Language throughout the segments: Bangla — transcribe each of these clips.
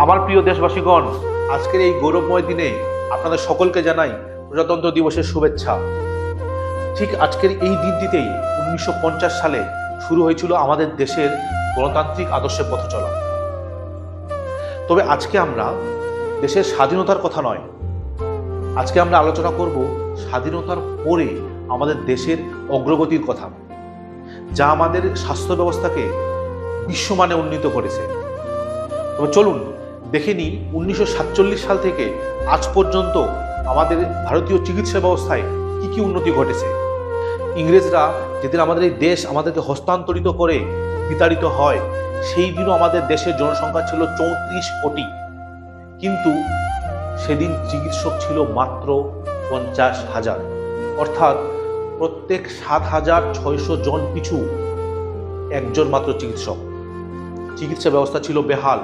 আমার প্রিয় দেশবাসীগণ, আজকের এই গৌরবময় দিনে আপনাদের সকলকে জানাই প্রজাতন্ত্র দিবসের শুভেচ্ছা। ঠিক আজকের এই দিনটিতেই উনিশশো পঞ্চাশ সালে শুরু হয়েছিল আমাদের দেশের গণতান্ত্রিক আদর্শে পথ চলা। তবে আজকে আমরা দেশের স্বাধীনতার কথা নয়। আজকে আমরা আলোচনা করব স্বাধীনতার পরে আমাদের দেশের অগ্রগতির কথা, যা আমাদের স্বাস্থ্য ব্যবস্থাকে বিশ্বমানে উন্নীত করেছে। তবে চলুন দেখে নিই উনিশশো সাতচল্লিশ সাল থেকে আজ পর্যন্ত আমাদের ভারতীয় চিকিৎসা ব্যবস্থায় কি কি উন্নতি ঘটেছে। ইংরেজরা যেদিন আমাদের এই দেশ আমাদেরকে হস্তান্তরিত করে বিতাড়িত হয়, সেই দিনও আমাদের দেশের জনসংখ্যা ছিল চৌত্রিশ কোটি। কিন্তু সেদিন চিকিৎসক ছিল মাত্র পঞ্চাশ হাজার। অর্থাৎ প্রত্যেক সাত হাজার ছয়শো জন পিছু একজন মাত্র চিকিৎসক। চিকিৎসা ব্যবস্থা ছিল বেহাল,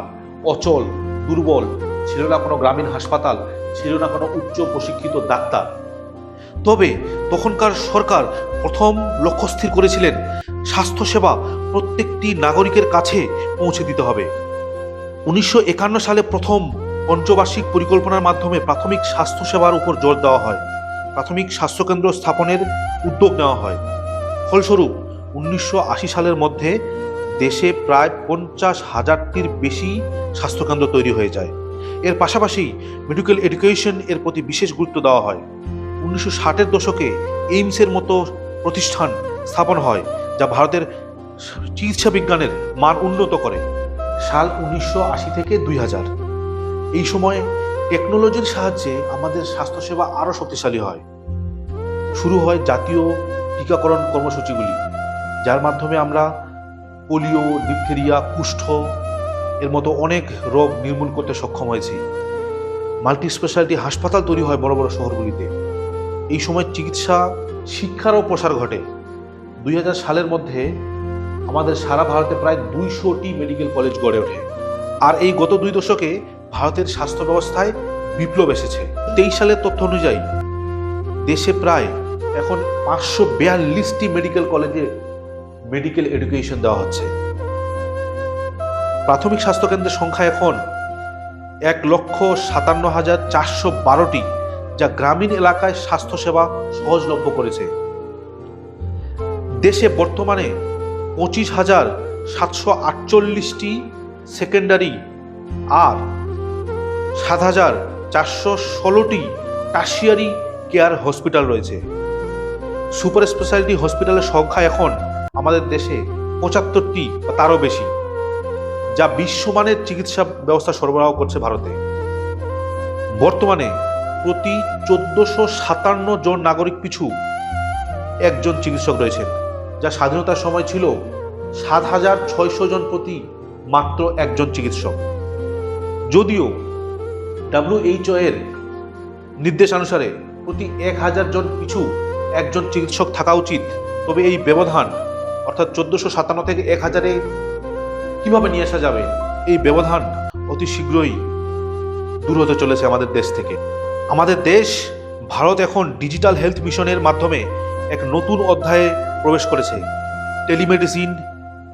অচল দুর্বল, ছিল না কোনো গ্রামীণ হাসপাতাল, ছিল না কোনো উচ্চ প্রশিক্ষিত ডাক্তার। তবে তখনকার সরকার প্রথম লক্ষ্য স্থির করেছিলেন, স্বাস্থ্যসেবা প্রত্যেকটি নাগরিকের কাছে পৌঁছে দিতে হবে। উনিশশো একান্ন সালে প্রথম পঞ্চবার্ষিক পরিকল্পনার মাধ্যমে প্রাথমিক স্বাস্থ্যসেবার উপর জোর দেওয়া হয়। প্রাথমিক স্বাস্থ্যকেন্দ্র স্থাপনের উদ্যোগ নেওয়া হয়। ফলস্বরূপ, উনিশশো আশি সালের মধ্যে দেশে প্রায় পঞ্চাশ হাজারটির বেশি স্বাস্থ্যকেন্দ্র তৈরি হয়ে যায়। এর পাশাপাশি মেডিকেল এডুকেশন এর প্রতি বিশেষ গুরুত্ব দেওয়া হয়। উনিশশো ষাটের দশকে এইমসের মতো প্রতিষ্ঠান স্থাপন হয়, যা ভারতের চিকিৎসা বিজ্ঞানের মান উন্নত করে, সাল উনিশশো আশি থেকে দুই হাজার। এই সময়ে টেকনোলজির সাহায্যে আমাদের স্বাস্থ্যসেবা আরও শক্তিশালী হয়। শুরু হয় জাতীয় টিকাকরণ কর্মসূচিগুলি, যার মাধ্যমে আমরা পোলিও, ডিপথেরিয়া, কুষ্ঠ, এর মতো অনেক রোগ নির্মূল করতে সক্ষম হয়েছি। মাল্টি স্পেশালিটি হাসপাতাল তৈরি হয় বড় বড় শহরগুলিতে। এই সময় চিকিৎসা শিক্ষারও প্রসার ঘটে। দুই হাজার সালের মধ্যে আমাদের সারা ভারতে প্রায় দুইশোটি মেডিকেল কলেজ গড়ে ওঠে। আর এই গত দুই দশকে ভারতের স্বাস্থ্য ব্যবস্থায় বিপ্লব এসেছে। তেইশ সালের তথ্য অনুযায়ী দেশে প্রায় এখন পাঁচশো বিয়াল্লিশটি মেডিকেল কলেজে মেডিকেল এডুকেশন দেওয়া হচ্ছে। প্রাথমিক স্বাস্থ্যকেন্দ্রের সংখ্যা এখন এক লক্ষ সাতান্ন হাজার চারশো বারোটি, যা গ্রামীণ এলাকায় স্বাস্থ্যসেবা সহজলভ্য করেছে। দেশে বর্তমানে পঁচিশ হাজার সাতশো আটচল্লিশটি সেকেন্ডারি আর সাত হাজার চারশো ষোলোটি টার্সিয়ারি কেয়ার হসপিটাল রয়েছে। সুপার স্পেশালিটি হসপিটালের সংখ্যা এখন আমাদের দেশে পঁচাত্তরটি বা তারও বেশি, যা বিশ্বমানের চিকিৎসা ব্যবস্থা সরবরাহ করছে ভারতে। বর্তমানে প্রতি চোদ্দশো সাতান্ন জন নাগরিক পিছু একজন চিকিৎসক রয়েছেন, যা স্বাধীনতার সময় ছিল সাত হাজার ছয়শো জন প্রতি মাত্র একজন চিকিৎসক। যদিও ডাব্লিউএইচও এর নির্দেশানুসারে প্রতি এক হাজার জন পিছু একজন চিকিৎসক থাকা উচিত, তবে এই ব্যবধান অর্থাৎ চোদ্দশো সাতান্ন থেকে এক হাজারে কীভাবে নিয়ে আসা যাবে? এই ব্যবধান অতি শীঘ্রই দূর হতে চলেছে আমাদের দেশ থেকে। আমাদের দেশ ভারত এখন ডিজিটাল হেলথ মিশনের মাধ্যমে এক নতুন অধ্যায়ে প্রবেশ করেছে। টেলিমেডিসিন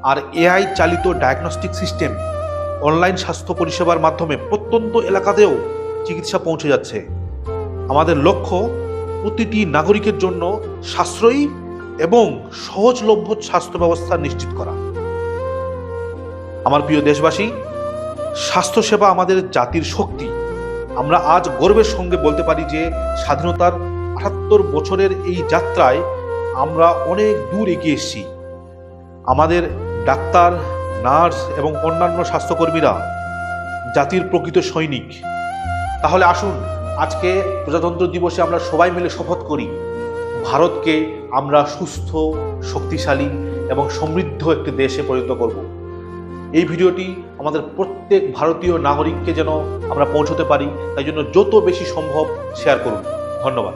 আর এআই চালিত ডায়াগনস্টিক সিস্টেম অনলাইন স্বাস্থ্য পরিষেবার মাধ্যমে প্রত্যন্ত এলাকাতেও চিকিৎসা পৌঁছে যাচ্ছে। আমাদের লক্ষ্য প্রতিটি নাগরিকের জন্য সাশ্রয়ী এবং সহজলভ্য স্বাস্থ্য ব্যবস্থা নিশ্চিত করা। আমার প্রিয় দেশবাসী স্বাস্থ্যসেবা আমাদের জাতির শক্তি। আমরা আজ গর্বের সঙ্গে বলতে পারি যে স্বাধীনতার আটাত্তর বছরের এই যাত্রায় আমরা অনেক দূর এগিয়ে এসেছি। আমাদের ডাক্তার, নার্স এবং অন্যান্য স্বাস্থ্যকর্মীরা জাতির প্রকৃত সৈনিক। তাহলে আসুন, আজকে প্রজাতন্ত্র দিবসে আমরা সবাই মিলে শপথ করি। ভারতকে আমরা সুস্থ, শক্তিশালী এবং সমৃদ্ধ একটি দেশে পরিণত করব। এই ভিডিওটি আমাদের প্রত্যেক ভারতীয় নাগরিককে যেন আমরা পৌঁছতে পারি, তাই জন্য যত বেশি সম্ভব শেয়ার করুন। ধন্যবাদ।